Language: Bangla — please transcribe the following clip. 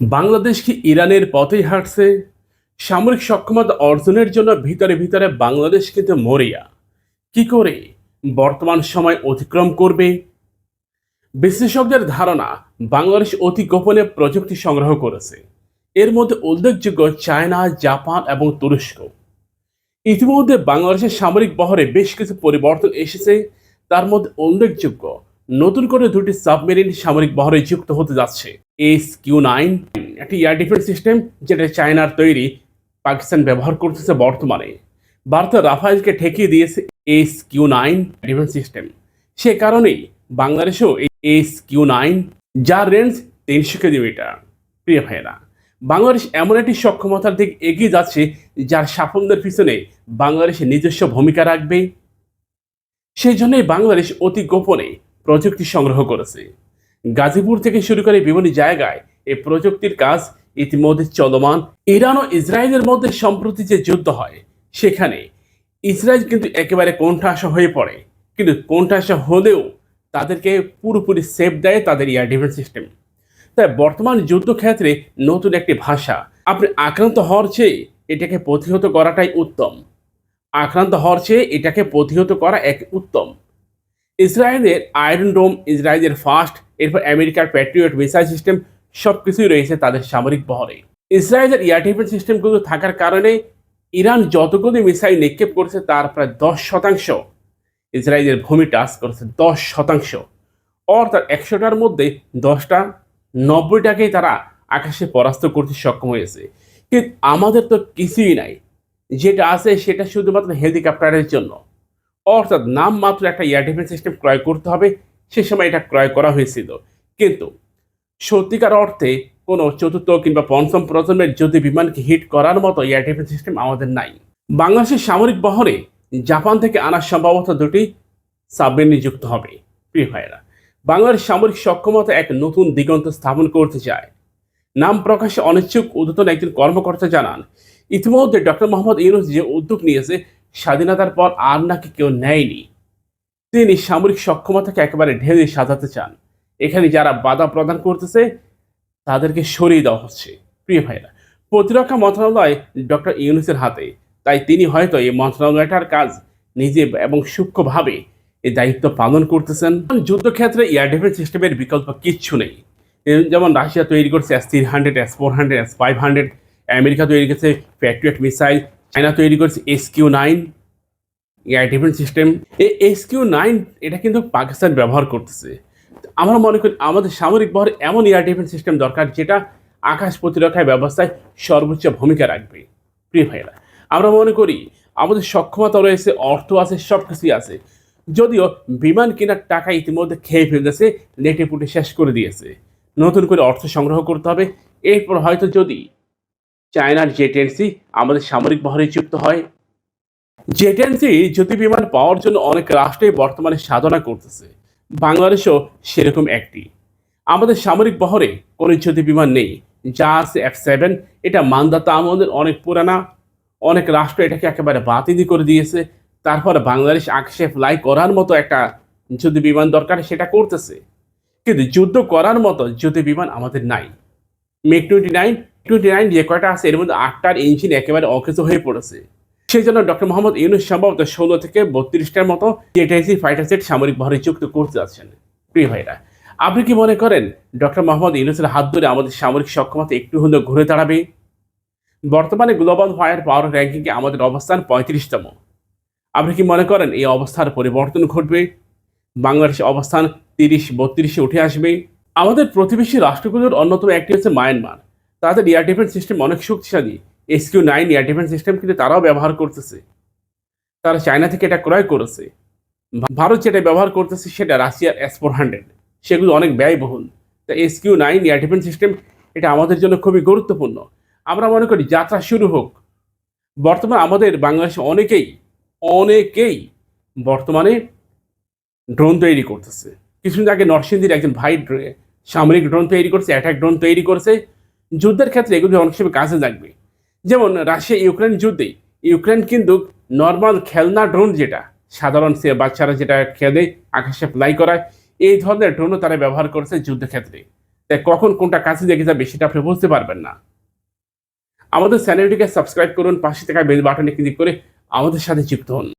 বাংলাদেশ কি ইরানের পথেই হাঁটছে। সামরিক সক্ষমতা অর্জনের জন্য ভিতরে ভিতরে বাংলাদেশ কিন্তু মরিয়া। কি করে বর্তমান সময় অতিক্রম করবে? বিশেষজ্ঞদের ধারণা, বাংলাদেশ অতি গোপনে প্রযুক্তি সংগ্রহ করেছে। এর মধ্যে উল্লেখযোগ্য চায়না, জাপান এবং তুরস্ক। ইতিমধ্যে বাংলাদেশের সামরিক বহরে বেশ কিছু পরিবর্তন এসেছে। তার মধ্যে উল্লেখযোগ্য নতুন করে দুটি সাবমেরিন সামরিক বহরে যুক্ত হতে যাচ্ছে। এস কিউ নাইন, একটি এয়ার ডিফেন্স সিস্টেম যেটা চায়নার তৈরি, পাকিস্তান ব্যবহার করতেছে বর্তমানে। ভারত রাফাইলকে ঠেকিয়ে দিয়েছে S Q nine defence system. সে কারণেই বাংলাদেশেও এস কিউ নাইন যার রেঞ্জ তিনশো কিলোমিটার। প্রিয় ভাইয়েরা, বাংলাদেশ এমন একটি সক্ষমতার দিকে এগিয়ে যাচ্ছে যার সাফল্যের পিছনে বাংলাদেশ নিজস্ব ভূমিকা রাখবে। সেই জন্যই বাংলাদেশ অতি গোপনে প্রযুক্তি সংগ্রহ করেছে। গাজীপুর থেকে শুরু করে বিভিন্ন জায়গায় এই প্রযুক্তির কাজ ইতিমধ্যে চলমান। ইরান ও ইসরায়েলের মধ্যে সম্প্রতি যে যুদ্ধ হয়, সেখানে ইসরায়েল কিন্তু একেবারে কোণঠাসা হয়ে পড়ে। কিন্তু কোণঠাসা হলেও তাদেরকে পুরোপুরি সেফ দেয় তাদের এয়ার ডিফেন্স সিস্টেম তাই বর্তমান যুদ্ধক্ষেত্রে নতুন একটি ভাষা, আপনি আক্রান্ত হওয়ার চেয়ে এটাকে প্রতিহত করাটাই উত্তম। আক্রান্ত হওয়ার চেয়ে এটাকে প্রতিহত করা এক উত্তম। ইসরায়েলের আয়রন ডোম ইসরায়েলের ফাস্ট এরপর আমেরিকার প্যাট্রিয়ট মিসাইল সিস্টেম সব কিছুই রয়েছে তাদের সামরিক বহরে। ইসরায়েলের এয়ার ডিফেন্স সিস্টেমগুলো থাকার কারণে ইরান যতগুলি মিসাইল নিক্ষেপ করেছে তার প্রায় দশ শতাংশ। ইসরায়েলের ভূমি টাচ করেছে দশ শতাংশ। অর্থাৎ একশোটার মধ্যে দশটা, নব্বইটাকেই তারা আকাশে পরাস্ত করতে সক্ষম হয়েছে। কিন্তু আমাদের তো কিছুই নাই। যেটা আছে সেটা শুধুমাত্র হেলিকপ্টারের জন্য। অর্থাৎ নাম মাত্র একটা এয়ার ডিফেন্স সিস্টেম ক্রয় করতে হবে, সে সময় এটা ক্রয় করা হয়েছিল। কিন্তু সত্যিকার অর্থে কোনো চতুর্থ কিংবা পঞ্চম প্রজন্মের যদি বিমানকে হিট করার মতো এয়ার ডিফেন্স সিস্টেম আমাদের নাই। বাংলাদেশের সামরিক বহরে জাপান থেকে আনার সম্ভবত দুটি সাবমেরিন যুক্ত হবে, প্রিয় ভাইয়েরা। বাংলাদেশ সামরিক সক্ষমতা এক নতুন দিগন্ত স্থাপন করতে চায়। নাম প্রকাশে অনিচ্ছুক, উদ্যতন একজন কর্মকর্তা জানান, ইতিমধ্যে ডক্টর মোহাম্মদ ইউনুস যে উদ্যোগ নিয়েছে স্বাধীনতার পর আর নাকি কেউ নেয়নি। তিনি সামরিক সক্ষমতাকে একেবারে ঢেলে সাজাতে চান। এখানে যারা বাধা প্রদান করতেছে, তাদেরকে সরিয়ে দেওয়া হচ্ছে। প্রিয় ভাইরা প্রতিরক্ষা মন্ত্রণালয় ডক্টর ইউনুসের হাতে, তাই তিনি হয়তো এই মন্ত্রণালয়টার কাজ নিজে এবং সূক্ষ্মভাবে এই দায়িত্ব পালন করতেছেন। যুদ্ধক্ষেত্রে এয়ার ডিফেন্স সিস্টেমের বিকল্প কিচ্ছু নেই। যেমন রাশিয়া তৈরি করছে S three hundred S four hundred S five hundred America তৈরি করছে প্যাট্রিয়ট মিসাইল চায়না তৈরি করছে S Q nine air defence system এই এস কিউ নাইন এটা কিন্তু পাকিস্তান ব্যবহার করতেছে। আমরা মনে করি আমাদের সামরিক বহর এমন এয়ার ডিফেন্স সিস্টেম দরকার, যেটা আকাশ প্রতিরক্ষায় ব্যবস্থায় সর্বোচ্চ ভূমিকা রাখবে। প্রিয় ভাইরা আমরা মনে করি আমাদের সক্ষমতা রয়েছে, অর্থ আছে সব কিছুই আছে। যদিও বিমান কেনার টাকা ইতিমধ্যে খেয়ে ফেলেছে লেটে পুটে শেষ করে দিয়েছে। নতুন করে অর্থ সংগ্রহ করতে হবে। এরপর হয়তো যদি চায়নার জেটেন্সি আমাদের সামরিক বহরে যুক্ত হয়। জেটেন্সি জ্যোতি বিমান পাওয়ার জন্য অনেক রাষ্ট্রে বর্তমানে সাধনা করতেছে। বাংলাদেশও সেরকম একটি। আমাদের সামরিক বহরে কোনো জ্যোতি বিমান নেই। যা আছে এফ সেভেন এটা মানদাতা আমাদের অনেক পুরানা। অনেক রাষ্ট্র এটাকে একেবারে বাতিলই করে দিয়েছে। তারপরে বাংলাদেশ আকাশে ফ্লাই করার মতো একটা যুদ্ধ বিমান দরকার সেটা করতেছে। কিন্তু যুদ্ধ করার মতো যুদ্ধ বিমান আমাদের নাই। MiG twenty nine twenty nine যে কয়টা আছে? এর মধ্যে আটটার ইঞ্জিন একেবারে অকেজ হয়ে পড়েছে। সেই জন্য ডক্টর মোহাম্মদ ইউনুস সম্ভবত ষোলো থেকে বত্রিশটার মতো জেটাইসি ফাইটার জেট সামরিক বহরে যুক্ত করতে যাচ্ছেন। প্রিয় ভাইরা আপনি কি মনে করেন ডক্টর মোহাম্মদ ইউনুসের হাত ধরে আমাদের সামরিক সক্ষমতা একটু হলেও ঘুরে দাঁড়াবে? বর্তমানে গ্লোবাল ফায়ার পাওয়ার র্যাঙ্কিংয়ে আমাদের অবস্থান পঁয়ত্রিশতম। আপনি কি মনে করেন এই অবস্থার পরিবর্তন ঘটবে? বাংলাদেশের অবস্থান তিরিশ বত্রিশে উঠে আসবে। আমাদের প্রতিবেশী রাষ্ট্রগুলোর অন্যতম একটি হচ্ছে মায়ানমার। তাদের এয়ার ডিফেন্স সিস্টেম অনেক শক্তিশালী। S Q nine air defence system কিন্তু তারাও ব্যবহার করতেছে। তারা চায়না থেকে এটা ক্রয় করেছে। ভারত যেটা ব্যবহার করতেছে সেটা রাশিয়ার এস ফোর হান্ড্রেড সেগুলো অনেক ব্যয়বহুল। তা S Q nine air defence system এটা আমাদের জন্য খুবই গুরুত্বপূর্ণ। আমরা মনে করি যাত্রা শুরু হোক। বর্তমানে আমাদের বাংলাদেশে অনেকেই অনেকেই বর্তমানে ড্রোন তৈরি করতেছে। কিছুদিন আগে নরসিংদীর একজন ভাই সামরিক ড্রোন তৈরি করছে অ্যাটাক ড্রোন তৈরি করেছে। যুদ্ধের ক্ষেত্রে এগুলি অনেক সময় কাজে লাগবে। যেমন রাশিয়া, ইউক্রেন যুদ্ধে, ইউক্রেন কিন্তু নর্মাল খেলনা ড্রোন যেটা, সাধারণ সে বাচ্চারা যেটা খেলে, আকাশে ফ্লাই করায়, এই ধরনের ড্রোনও তারা ব্যবহার করেছে যুদ্ধক্ষেত্রে তাই কখন কোনটা কাছে লেগে যাবে সেটা আপনি বুঝতে পারবেন না। আমাদের চ্যানেলটিকে সাবস্ক্রাইব করুন, পাশে থাকা বেল বাটনে ক্লিক করে আমাদের সাথে যুক্ত হন।